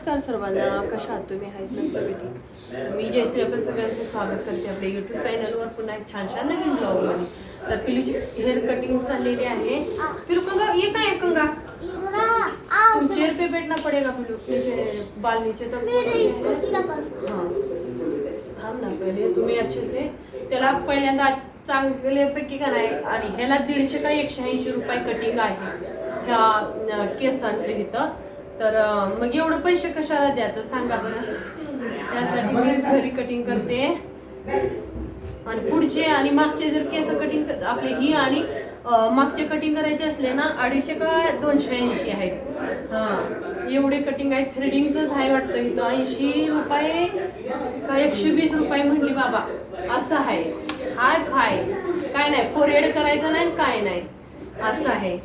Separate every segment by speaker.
Speaker 1: नमस्कार सर्वांना कशा आहात तुम्ही? आहेत ना सगळे ठीक? तर मी जयश्री आपण सगळ्यांचं स्वागत करते आपल्या यूट्यूब चॅनलवर पुन्हा एक छान छान नवीन ब्लॉगमध्ये तर पिलूची हेअर कटिंग चाललेली आहे. पिलू कंगा ये काय कंगा? तुम चेयर पे बैठना पड़ेगा पिलू? नीचे बाल नीचे हाँ. थांब ना पहिले तुम्ही अच्छे से त्याला पहिल्यांदा चांगल्यापैकी का नाही आणि ह्याला दीडशे का एकशे ऐंशी रुपये कटिंग आहे. ह्या केसांचे इथं. तर मग एवढं पैसे कशाला द्यायचं सांगा बरं. त्यासाठी मी घरी कटिंग करते. आणि पुढचे आणि मागचे जर केस कटिंग आपले ही आणि मागचे कटिंग करायचे असले ना अडीचशे का दोनशे ऐंशी आहेत. हा एवढे कटिंग आहेत. थ्रेडिंगचंच आहे वाटतं इथं. ऐंशी रुपये का एकशे वीस रुपये म्हणली बाबा. असं आहे. Hi fi. काय नाही फोरेड करायचं नाही आणि काय नाही. असं आहे.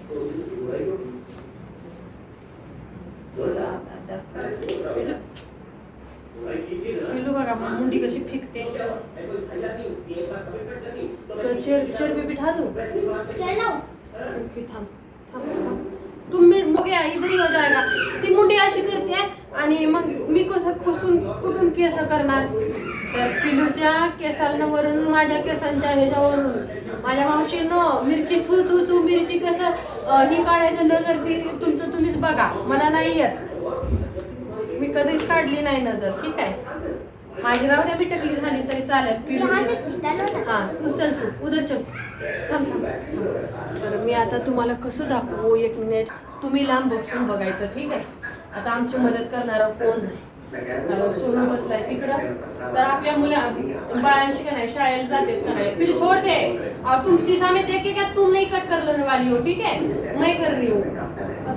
Speaker 1: पिलू बघा मग मुंडी कशी फिकते. चेर चेर पे बिठा दो ओके थांब थांब थांब. तुम मी मग या इधर ही हो जाएगा ती मुंडी अशी करते आणि मग मी कसं कुसून कुठून केस करणार? तर पिलूच्या केसांना वरून माझ्या केसांच्या ह्याच्यावरून. माझ्या मावशीनं मिरची थू थू थू मिरची कसं ही काढायचं नजर ती तुमचं तुम्हीच बघा. मला नाही येत. मी कधीच काढली नाही नजर ठीक आहे? माझी राहू द्या मी टकली झाली तरी चालेल. पिलू हा तू चल तू. उधर चल. थांब थांब. तर मी आता तुम्हाला कसं दाखवू? एक मिनिट. तुम्ही लांब बसून बघायचं ठीक आहे? आता आमची मदत करणारा कोण नाही सोनू बसलाय तिकडं. तर आपल्या मुला बाळांची का नाही शाळेला जाते का नाही? फिर छोड़ दे. और तुम शीशा में देख के क्या? तुम नहीं कट करने वाली हो ठीक है मैं कर रही हूँ.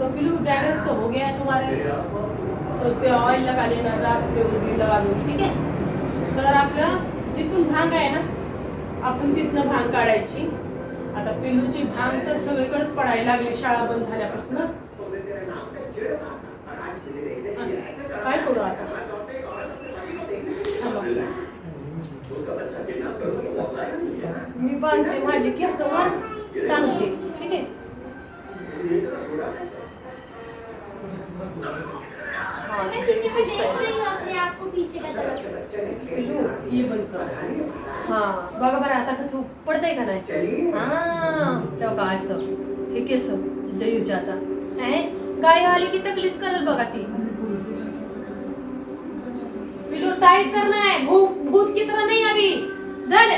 Speaker 1: तो पिलू डैडर तो हो गया तुम्हारे. तो ते ऑइल लगा लेना रात पे उस लगा दूंगी ठीक आहे? तर आपलं जिथून भांग आहे ना आपण तिथनं भांग काढायची. आता पिल्लूची भांग तर सगळीकडेच पडायला लागली शाळा बंद झाल्यापासून. काय करू आता? मी बांधते माझी केस वर टांगते. ठीक आहे? हा बघा बरं आता कसं पडतंय का नाही? हा तेव्हा काय असं हे केस जयूच्या आता. है गाय आली की तकलीफ करल बघा ती. डाइट करना है भूत भूत की तरह नहीं अभी। झाले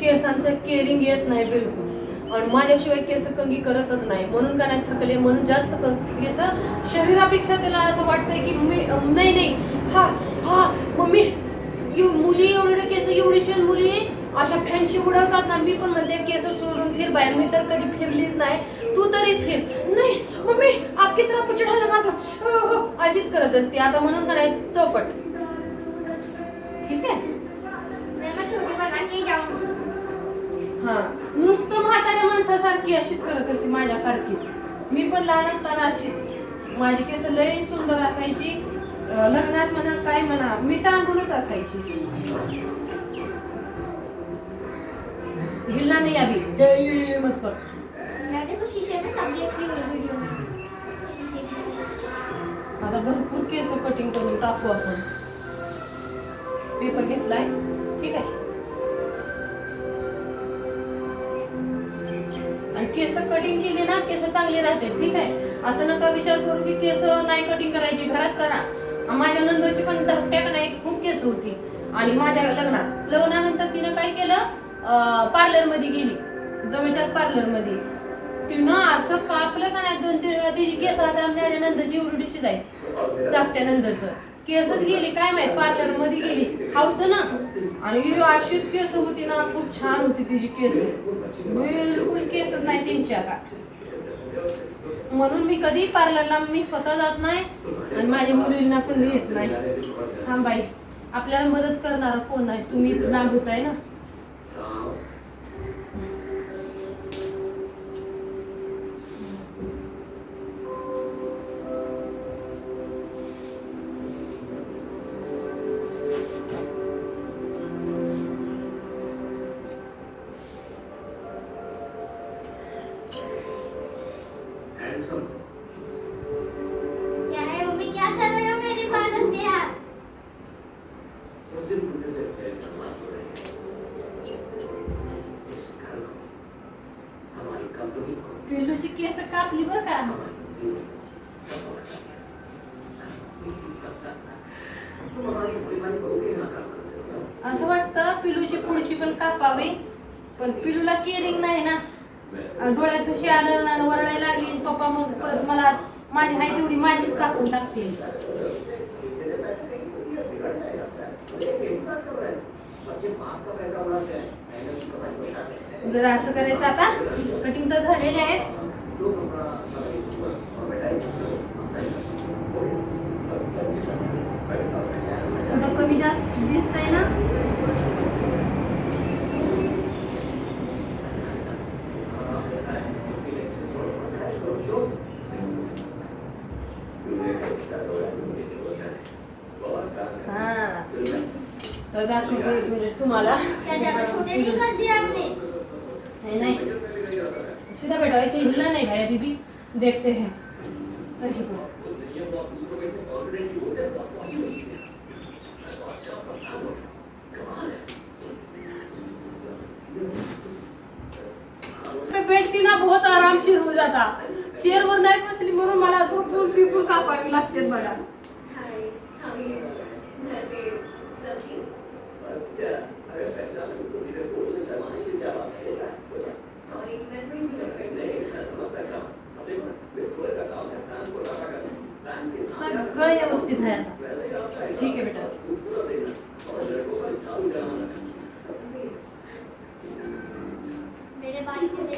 Speaker 1: केसांचं केअरिंग येत नाही बिलकुल. आणि माझ्याशिवाय केस कंगी करतच नाही. म्हणून का नाही थकले? म्हणून जास्त केस शरीरापेक्षा त्याला असं वाटतंय की मी नाही नाही. हा हा मम्मी मुली एवढे केस एवढीशी मुली. अशा फॅनशी उडवतात ना मी पण म्हणते केस सोडून फिर बाहेर. मी तर कधी फिरलीच नाही. तू तरी फिर. नाही मम्मी आपकी तरफ पुचडा लगा दो अशीच करत असते आता म्हणून का चौपट ठीक आहे हा नुसतं म्हाताऱ्या माणसासारखी अशीच करत असते माझ्यासारखीच मी पण लहान असताना अशीच माझी केस लय सुंदर असायची लग्नात म्हणा काय म्हणा मी टांगूनच असायची हिलना नाही आधी हे, मत कर आता भरपूर केस कटिंग करून टाकू आपण. पेपर घेतलाय? ठीक आहे. आणि केस कटिंग केली ना केस चांगले राहते ठीक आहे. असं नका विचार करू की केस नाही कटिंग करायची घरात करा. माझ्या नंदोची पण धाकट्या का नाही खूप केस होती. आणि माझ्या लग्नात. लग्नानंतर तिनं काय केलं? पार्लरमध्ये गेली. जवळच्याच पार्लरमध्ये तिनं असं कापलं का नाही? दोन तीन वेळा तिची केस आता माझ्या नंदाची एवढीशी जाईल. धाकट्या नंदाचं केसच गेली काय माहीत पार्लरमध्ये गेली. हाऊस ना? आणि अशी केस होती ना खूप छान होती तिची केस. बिलकुल केसच नाही त्यांची आता. म्हणून मी कधी पार्लरला मी स्वतः जात नाही आणि माझ्या मुलींना पण मी येत नाही थांबाई आपल्याला मदत करणारा कोण आहे? तुम्ही नाग होताय ना? केस कापली बरं का? असं वाटतं पिलूची पुढची पण कापावी पण पिलूला केअरिंग नाही ना. डोळ्यात तुशी आलं आणि वरडायला लागली पप्पा मग परत मला माझी आहे तेवढी माझीच कापून टाकतील जर असं करायचं आता. कटिंग तर झालेले आहेत थोडं कमी जास्त दिसतंय ना हा तर दाखवतो एक मिनिट तुम्हाला. नहीं सीधा बैठो ऐसे हिलना नहीं भाई अभी भी देखते हैं. ऐसे करो बैठती ना बहुत आरामशीर हो जाता. चेअरवर नाही बसली म्हणून मला झोपून पिपून कापावी लागते बघा. सगळं व्यवस्थित आहे. आता ठीक आहे बेटा.
Speaker 2: मेरे बाल को दे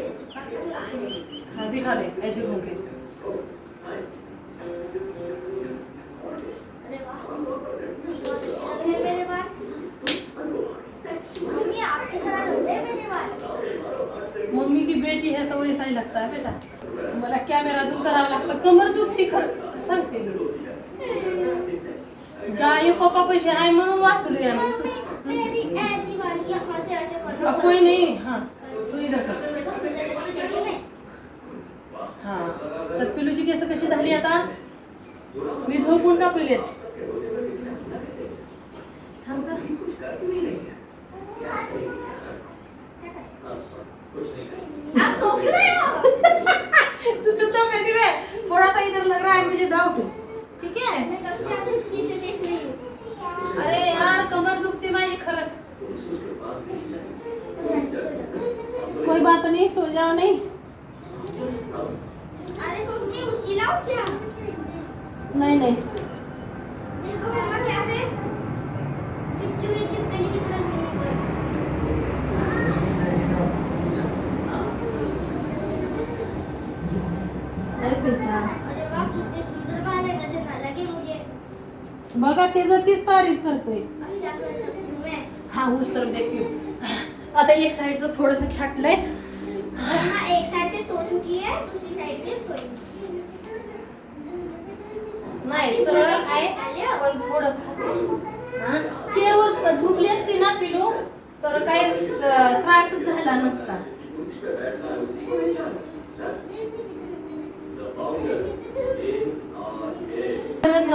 Speaker 1: बेटी है तो वैसा ही लगता है बेटा। मला कॅमेरातून करावं लागतं. कमर दुखती खर. सांगते गाय पप्पा पैसे आहे म्हणून वाचलो या अब कोई नहीं. हाँ. तू इधर कर हा. तर पिलूची केस कशी झाली आता? मी झोपून का पिलेत थांब.
Speaker 2: आप सो क्यों रहे हो?
Speaker 1: तू चुपचाप बैठी रहे। थोड़ा सा इधर लग रहा है मुझे डाउट ठीक है?
Speaker 2: हूँ।
Speaker 1: अरे यार कमर दुखते माझी खरंच। कोई बात नहीं सो जाओ नहीं।
Speaker 2: अरे मम्मी उसी लाओ क्या?
Speaker 1: नहीं नहीं
Speaker 2: देखो मम्मा कैसे चिपकी हुई छिपकली की तरह जमीन पर
Speaker 1: अरे बेटा
Speaker 2: अरे वाह कितने सुंदर बाल है नजर ना लगे
Speaker 1: बघा ते जर तीच तारीफ करतोय. हा ऊस तर देखते आता एक साईडचं थोडस छाटलंय.
Speaker 2: एक साइड से सो चुकी है दूसरी साइड में
Speaker 1: नाही सरळ आहे पण थोडं चेअरवर झोपली असती ना पिलो तर काय त्रासच झाला नसता.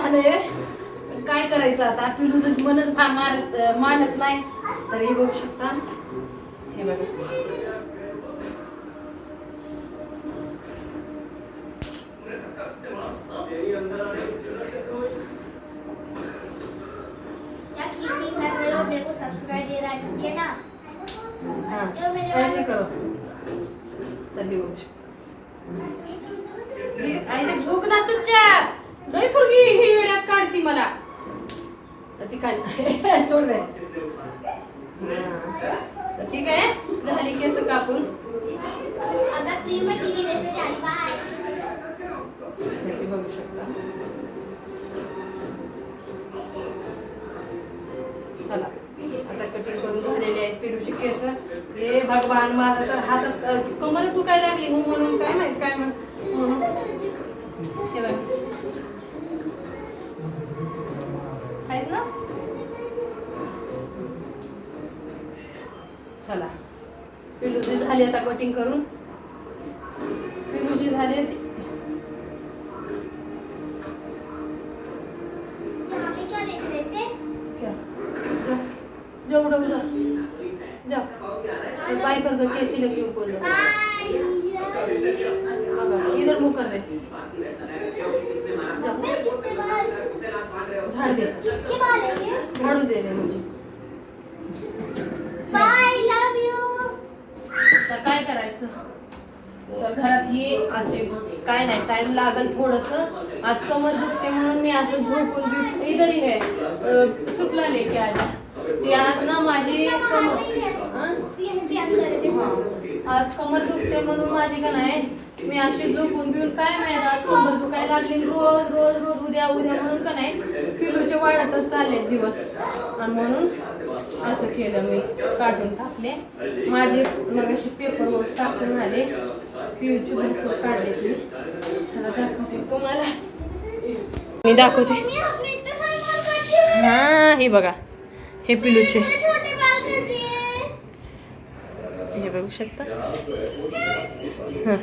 Speaker 1: झालंय. पण काय करायचं आता? पिलूचं मनच मारत मानत नाही तर हे बघू शकता. हे बघा. तर हे बघू शकता. झोक ना चुपचाप लय पूर्वी ही वेड्यात काढती मला. ती काय सोड दे हा. तर ठीक आहे. झाली केस कापून.
Speaker 2: फ्री बाय
Speaker 1: तर हे बघू शकता. चला. आता कटिंग करून झालेले आहेत पिडूची केस. हे भगवान माझा तर हातच अ, कमर तू काय लागली? हो म्हणून काय माहीत काय म्हण म्हणून. झाली आता कटिंग करून. पिलूची झाली ती
Speaker 2: जाऊ पे
Speaker 1: जा बाय कर दो कैसी लगी ऊपर बघा इधर मुंह कर रहे झाड़ दे. झाड़ू दे दे मुझे म्हणजे
Speaker 2: बाय लव यू
Speaker 1: तर काय करायचं. तर घरात ही असे काय नाही टाइम लागल थोडस. आज कमर दुखते म्हणून मी असं झोपून बिप- इधर हे सुकला लेके आजा. ती आज ना माझी कमर आज कमर दुखते म्हणून माझी का नाही मी अशी झोपून पिऊन काय माहीत आज कमर दुखायला लागली रोज रोज रोज उद्या उद्या म्हणून का नाही पिलूचे वाढतच चालले दिवस. आणि म्हणून असं केलं मी काढून टाकले. माझे मग असे पेपर टाकून आले. पिऊचे भरपूर काढले तुम्ही चला दाखवते तुम्हाला. मी दाखवते. हा हे बघा. हे पिलूचे. हे बघू शकता? हां.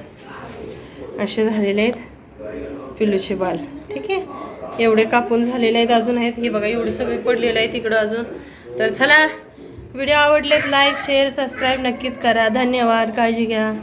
Speaker 1: असे झालेले आहेत पिलूचे बाल. ठीक आहे? एवढे कापून झालेले आहेत अजून आहेत. हे बघा एवढे सगळे पडलेले आहेत तिकडं अजून. तर चला व्हिडिओ आवडलेत लाईक शेअर सबस्क्राईब नक्कीच करा. धन्यवाद काळजी घ्या.